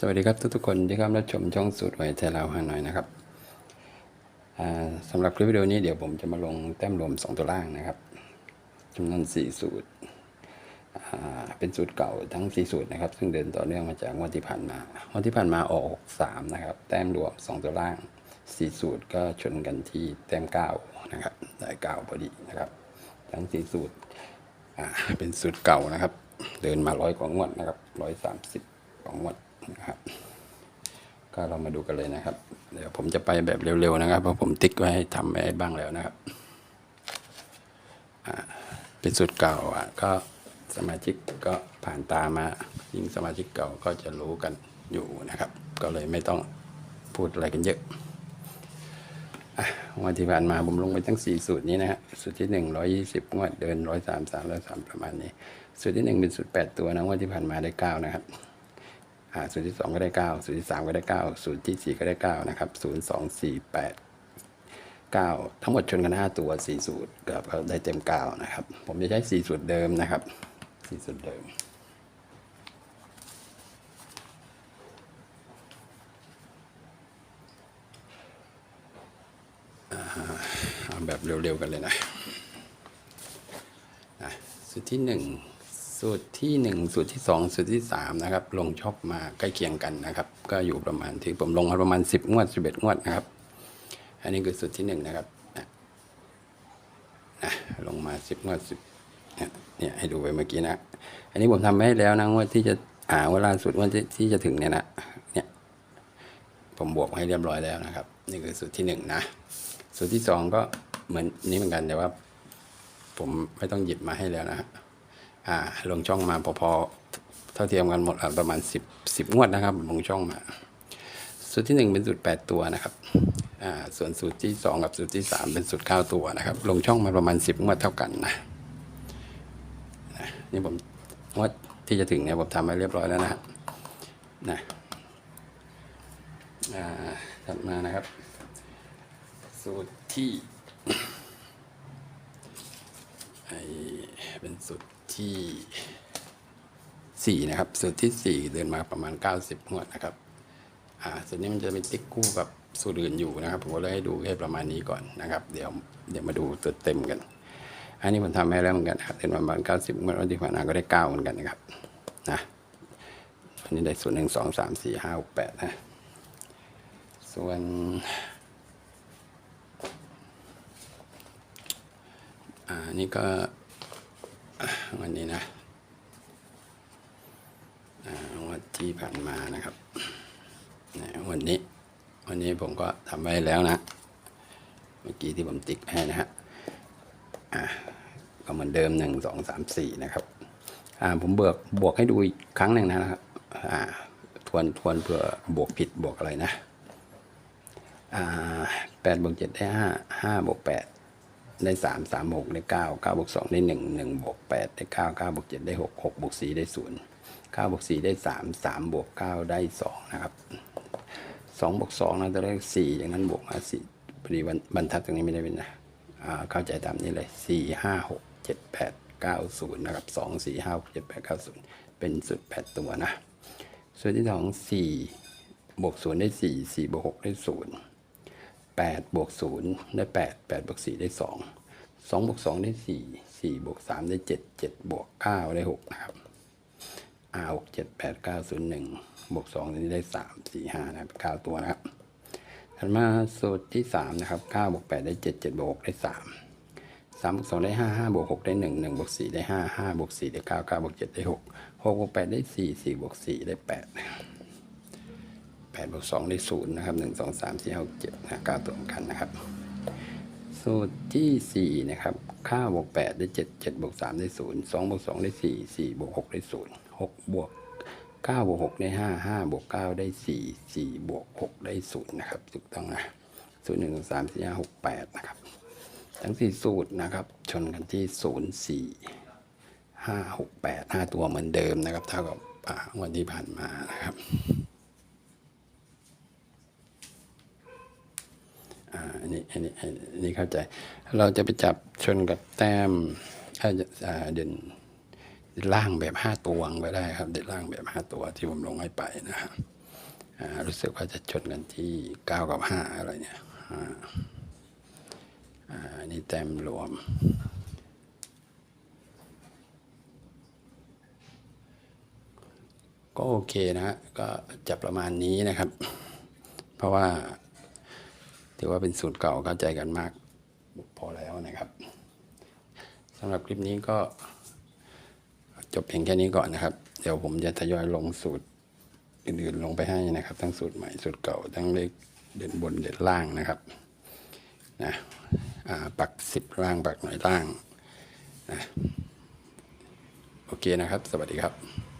สวัสดีครับทุกๆคนที่เข้ามารับชมช่องสูตรหวยไทยลาวฮานอยนะครับสำหรับคลิปวิดีโอนี้เดี๋ยวผมจะมาลงแต้มรวม 2 ตัวล่างนะครับจำนวน 4 สูตร เป็นสูตรเก่าทั้ง 4 สูตรนะครับ ซึ่งเดินต่อเนื่องมาจากงวดที่ผ่านมางวดที่ผ่านมาออก 3 นะครับ แต้มรวม 2 ตัวล่าง 4 สูตรก็ชนกันที่แต้ม 9 นะครับได้9พอดีนะครับ ทั้ง 4 สูตรเป็นสูตรเก่านะครับ เดินมาร้อยกว่างวดนะครับร้อยสามสิบกว่างวด นะครับก็เรามาดูกันเลยนะครับ เดี๋ยวผมจะไปแบบเร็วๆนะครับ เพราะผมติ๊กไว้ให้ทำไว้บ้างแล้วนะครับเป็นสูตรเก่าอะก็สมาชิกก็ผ่านตามายิ่งสมาชิกเก่าก็จะรู้กันอยู่นะครับ ก็เลยไม่ต้องพูดอะไรกันเยอะวันที่ผ่านมาผมลงไปทั้ง 4 สูตรนี้นะฮะสูตรที่ 1 120งวดเดิน 103 3 103ประมาณนี้ สูตรที่ 1 เป็นสูตร8ตัวนะงวันที่ผ่านมาได้ 9 นะครับ อ่าสูตรที่2ก็ได้9สูตรที่3ก็ได้9สูตรที่4ก็ได้9นะครับ0 2 4 8 9ทั้งหมดชนกัน5ตัว4สูตรก็ก็ได้เต็ม9นะครับ ผมจะใช้4สูตรเดิมนะครับ4สูตรเดิมอ่าเอาแบบเร็วๆกันเลยนะนะสูตรที่หนึ่ง สูตรที่หนึ่งสูตรที่สองสูตรที่สามนะครับ ลงช็อปมาใกล้เคียงกันนะครับ ก็อยู่ประมาณที่ผมลงมาประมาณสิบงวดสิบเอ็ดงวดนะครับ อันนี้คือสูตรที่หนึ่งนะครับนะนะลงมาสิบงวดสิบเนี่ยให้ดูไปเมื่อกี้นะ อันนี้ผมทำให้แล้วนะงวดที่จะอ่าเวลาสุดงวันที่จะถึงเนี่ยนะเนี่ยผมบวกให้เรียบร้อยแล้วนะครับ นี่คือสูตรที่หนึ่งนะ สูตรที่สองก็เหมือนนี้เหมือนกันแต่ว่า ผมไม่ต้องหยิบมาให้แล้วนะฮะ อ่าลงช่องมาพอๆเท่าเทียมกันหมดประมาณสิบสิบงวดนะครับ ลงช่องมา สูตรที่หนึ่งเป็นสูตรแปดตัวนะครับอ่าส่วนสูตรที่สองกับสูตรที่สามเป็นสูตรเก้าตัวนะครับ ลงช่องมาประมาณสิบงวดเท่ากันนะนี่ผมงวดที่จะถึงเนี่ยผมทำไว้เรียบร้อยแล้วนะนะอ่าถัดมานะครับ สูตรที่เป็นสูตร ที่สี่นะครับสูตรที่สี่เดินมาประมาณเก้าสิบงวดนะครับอ่าส่วนนี้มันจะเป็นติ๊กคู่กับสูตรอื่นอยู่นะครับ ผมก็เลยให้ดูแค่ประมาณนี้ก่อนนะครับ เดี๋ยวเดี๋ยวมาดูตัวเต็มกัน อันนี้ผมทำให้แล้วเหมือนกันครับเดินมาประมาณเก้าสิบงวดวันที่ผ่านมาก็ได้เก้าเหมือนกันนะครับนะอันนี้ได้ส่วนหนึ่งสองสามสี่ห้าหกแปดนะส่วนอ่านี่ก็ วันนี้นะวันที่ผ่านมานะครับวันนี้ วันนี้ผมก็ทำไว้แล้วนะ เมื่อกี้ที่ผมติ๊กให้นะฮะก็เหมือนเดิมหนึ่งสองสามสี่นะครับผมเบิกบวกให้ดูอีกครั้งหนึ่งนะครับทวนทวนเพื่อบวกผิดบวกอะไรนะแปดบวกเจ็ดได้ห้าห้าบวกแปด ได้สามสามบวกได้เก้าเก้าบวกสองได้หนึ่งหนึ่งบวกแปดได้เก้าเก้าบวกเจ็ดได้หกหกบวกสี่ได้ศูนย์เก้าบวกสี่ได้สามสามบวกเก้าได้สองนะครับสองบวกสองนะตัวเลขสี่อย่างนั้นบวกมาสี่พอดีบรรทัดตรงนี้ไม่ได้เป็นนะเข้าใจตามนี้เลยสี่ห้าหกเจ็ดแปดเก้าศูนย์นะครับสองสี่ห้าเจ็ดแปดเก้าศูนย์เป็นสุดแปดตัวนะ ส่วนที่สองสี่บวกศูนย์ได้สี่สี่บวกหกได้ศูนย์ แปดบวกศูนย์ได้แปดแปดบวกสี่ได้สองสองบวกสองได้สี่สี่บวกสามได้เจ็ดเจ็ดบวกเก้าได้หกนะครับอาหกเจ็ดแปดเก้าศูนย์หนึ่งบวกสองนี้ได้สามสี่ห้านะครับเก้าตัวนะครับถัดมาสูตรที่สามนะครับเก้าบวกแปดได้เจ็ดเจ็ดบวกหกได้สามสามบวกสองได้ห้าห้าบวกหกได้หนึ่งหนึ่งบวกสี่ได้ห้าห้าบวกสี่ได้เก้าเก้าบวกเจ็ดได้หกหกบวกแปดได้สี่สี่บวกสี่ได้แปด แปดบวกสองได้ศูนย์นะครับหนึ่งสองสามสี่ห้าเจ็ดนะเก้าตัวเหมือนกันนะครับ สูตรที่สี่นะครับข้าบวกแปดได้เจ็ดเจ็ดบวกสามได้ศูนย์สองบวกสองได้สี่สี่บวกหกได้ศูนย์หกบวกเก้าบวกหกได้ห้าห้าบวกเก้าได้สี่สี่บวกหกได้ศูนย์นะครับถูกต้องนะศูนย์หนึ่งสองสามสี่ห้าหกแปดนะครับทั้งสี่สูตรนะครับ ชนกันที่ศูนย์สี่ห้าหกแปดห้าตัวเหมือนเดิมนะครับเท่ากับอ่าวันที่ผ่านมานะครับ อันนี้อันนี้อันนี้เข้าใจ เราจะไปจับชนกับแต้มถ้าเด่นล่างแบบห้าตัววางไว้ได้ครับ เด่นล่างแบบห้าตัวที่ผมลงให้ไปนะครับรู้สึกว่าจะชนกันที่เก้ากับห้าอะไรเนี่ยอ่าอ่าอันนี่แต้มรวมก็โอเคนะฮะก็จะประมาณนี้นะครับ เพราะว่า ถือว่าเป็นสูตรเก่าเข้าใจกันมาก พอแล้วนะครับสำหรับคลิปนี้ก็จบเพียงแค่นี้ก่อนนะครับ เดี๋ยวผมจะทยอยลงสูตรอื่นๆลงไปให้นะครับ ทั้งสูตรใหม่สูตรเก่าทั้งเลขเด่นบนเด่นล่างนะครับนะอ่าปักสิบล่างปักหน่อยล่างนะโอเคนะครับ สวัสดีครับ